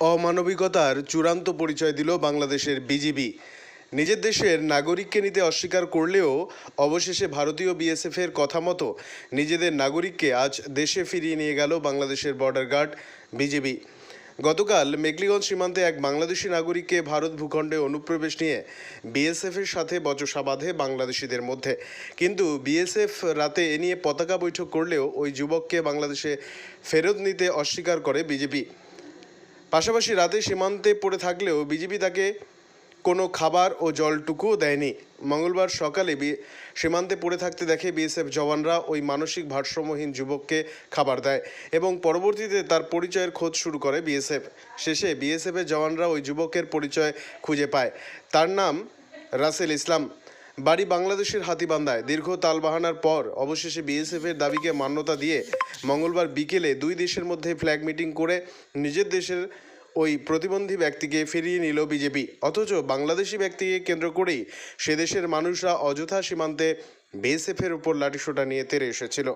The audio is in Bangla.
অমানবিকতার চূড়ান্ত পরিচয় দিল বাংলাদেশের বিজিবি। নিজের দেশের নাগরিককে নিতে অস্বীকার করলেও অবশেষে ভারতীয় বিএসএফের কথা মতো নিজেদের নাগরিককে আজ দেশে ফিরিয়ে নিয়ে গেল বাংলাদেশের বর্ডার গার্ড বিজিবি। গতকাল মেঘলিগঞ্জ সীমান্তে এক বাংলাদেশি নাগরিককে ভারত ভূখণ্ডে অনুপ্রবেশ নিয়ে বিএসএফের সাথে বচসা বাঁধে বাংলাদেশিদের মধ্যে। কিন্তু বিএসএফ রাতে এ নিয়ে পতাকা বৈঠক করলেও ওই যুবককে বাংলাদেশে ফেরত নিতে অস্বীকার করে বিজেপি পাশাপাশি রাতে সীমান্তে পড়ে থাকলেও বিজেপি তাকে কোনো খাবার ও জলটুকুও দেয়নি। মঙ্গলবার সকালে বি- সীমান্তে পড়ে থাকতে দেখে বিএসএফ জওয়ানরা ওই মানসিক ভারসাম্যহীন যুবককে খাবার দেয় এবং পরবর্তীতে তার পরিচয়ের খোঁজ শুরু করে বিএসএফ। শেষে বিএসএফের জওয়ানরা ওই যুবকের পরিচয় খুঁজে পায়। তার নাম রাসেল ইসলাম। বাড়ি বাংলাদেশের হাতিবান্ধায় দীর্ঘ তালবাহানার পর অবশেষে বিএসএফের দাবিকে মান্যতা দিয়ে মঙ্গলবার বিকেলে দুই দেশের মধ্যে ফ্ল্যাগ মিটিং করে নিজের দেশের ওই প্রতিবন্ধী ব্যক্তিকে ফিরিয়ে নিল বিজেপি অথচ বাংলাদেশি ব্যক্তিকে কেন্দ্র করেই সে দেশের মানুষরা অযথা সীমান্তে বিএসএফের উপর লাঠিসোটা নিয়ে তেরে এসেছিল।